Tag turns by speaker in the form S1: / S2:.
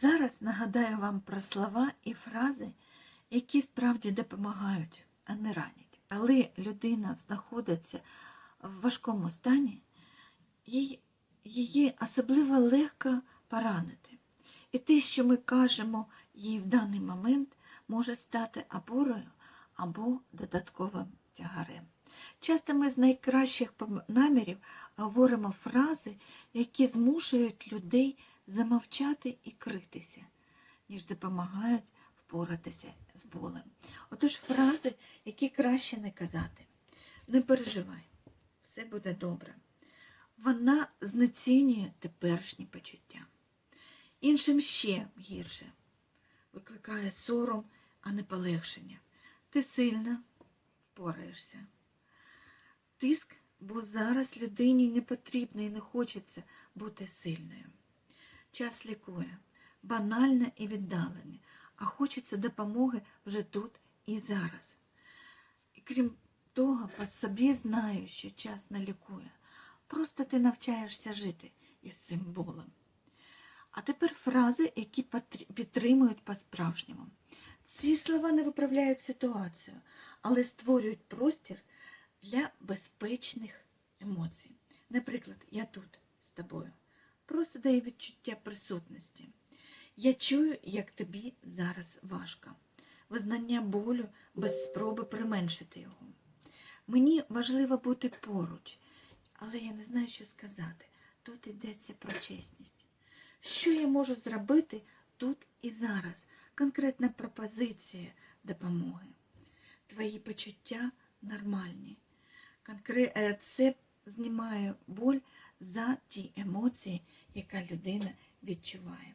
S1: Зараз нагадаю вам про слова і фрази, які справді допомагають, а не ранять. Коли людина знаходиться в важкому стані, їй- її особливо легко поранити. І те, що ми кажемо їй в даний момент, може стати опорою або додатковим тягарем. Часто ми з найкращих намірів говоримо фрази, які змушують людей замовчати і критися, ніж допомагають впоратися з болем. Отож фрази, які краще не казати. Не переживай, все буде добре. Вона знецінює теперішні почуття. Іншим ще гірше викликає сором, а не полегшення. Ти сильно впораєшся. Тиск, бо зараз людині не потрібно і не хочеться бути сильною. Час лікує, банальне і віддалене, а хочеться допомоги вже тут і зараз. І крім того, по собі знаю, що час не лікує. Просто ти навчаєшся жити із цим болем. А тепер фрази, які підтримують по-справжньому. Ці слова не виправляють ситуацію, але створюють простір для безпечних емоцій. Наприклад, я тут з тобою. Просто дає відчуття присутності. Я чую, як тобі зараз важко. Визнання болю без спроби применшити його. Мені важливо бути поруч, але я не знаю, що сказати. Тут йдеться про чесність. Що я можу зробити тут і зараз? Конкретна пропозиція допомоги. Твої почуття нормальні. Е, Це знімає боль за ті емоції, яка людина відчуває.